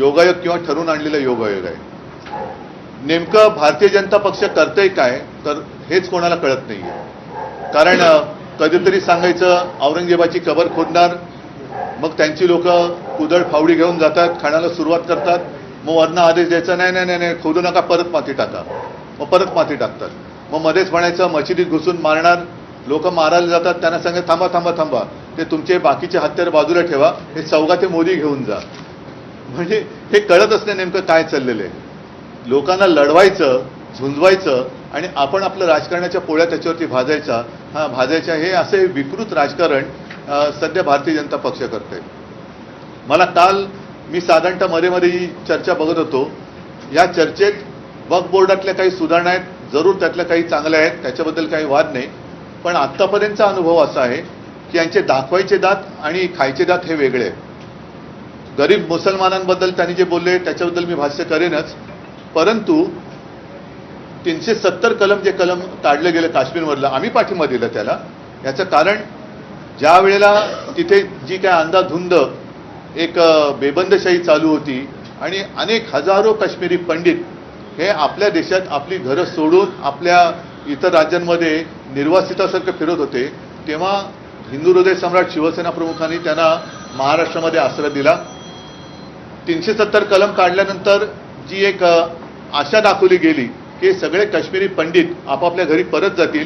योगायोग किंवा ठरवून आणलेला योगायोग आहे. नेमकं भारतीय जनता पक्ष करतंय काय तर हेच कोणाला कळत नाहीये. कारण कधीतरी सांगायचं औरंगजेबाची कबर खोदणार मग त्यांची लोक कुदळ फावडी घेऊन जातात खाण्याला सुरुवात करतात मग वरनं आदेश द्यायचा नाही नाही नाही नाही खोदू नका परत माती टाका. मग परत माती टाकतात. मग मध्येच म्हणायचं मशिदीत घुसून मारणार लोक मारायला जातात त्यांना सांगा थांबा थांबा थांबा ते तुमचे बाकीचे हत्यार बाजूला ठेवा हे चौघा ते मोदी घेऊन जा. म्हणजे हे कळत असते नेमकं काय चाललेलं आहे? लोकांना लढवायचं झुंजवायचं आणि आपण आपलं राजकारणाच्या पोळ्या त्याच्यावरती भाजायचा हा भाजायचा हे असे विकृत राजकारण सध्या भारतीय जनता पक्ष करते. मला काल मी साधारणतः मध्ये मध्ये ही चर्चा बघत होतो. या चर्चेत वक्फ बोर्डातल्या काही सुधारणा आहेत जरूर त्यातल्या काही चांगल्या आहेत त्याच्याबद्दल काही वाद नाही. पण आत्तापर्यंतचा अनुभव असा आहे की यांचे दाखवायचे दात आणि खायचे दात हे वेगळे आहेत. गरीब मुसलमानांबद्दल त्यांनी जे बोलले त्याच्याबद्दल मी भाष्य करेनच. परंतु तीनशे सत्तर कलम जे कलम काढलं गेलं काश्मीरमधलं आम्ही पाठिंबा दिला त्याला. याचं कारण ज्या वेळेला तिथे जी काय अंदाधुंद एक बेबंदशाही चालू होती आणि अनेक हजारो काश्मीरी पंडित हे आपल्या देशात आपली घरं सोडून आपल्या इतर राज्यांमध्ये निर्वासितासारखं फिरत होते तेव्हा हिंदू हृदय सम्राट शिवसेना प्रमुखांनी त्यांना महाराष्ट्रामध्ये आश्रय दिला. तीनशे सत्तर कलम काढल्यानंतर जी एक आशा दाखवली गेली की सगळे काश्मीरी पंडित आपापल्या घरी परत जातील.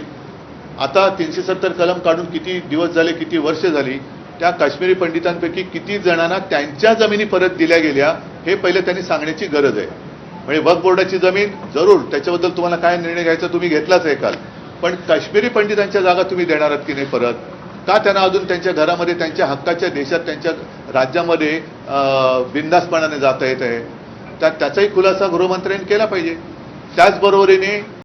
आता तीनशे सत्तर कलम काढून किती दिवस झाले किती वर्ष झाली त्या काश्मीरी पंडितांपैकी किती जणांना त्यांच्या जमिनी परत दिल्या गेल्या हे पहिले त्यांनी सांगण्याची गरज आहे. म्हणजे वक्फ बोर्डाची जमीन जरूर त्याच्याबद्दल तुम्हाला काय निर्णय घ्यायचा तुम्ही घेतलाच आहे काल. पण काश्मीरी पंडितांच्या जागा तुम्ही देणार आहात की नाही परत? का त्यांना अजून त्यांच्या घरामध्ये त्यांच्या हक्काच्या देशात त्यांच्या राज्यामध्ये बिंदासपणाने जाता येत आहे? त्या त्याचाही खुलासा गृहमंत्र्यांनी केला पाहिजे. त्याचबरोबरीने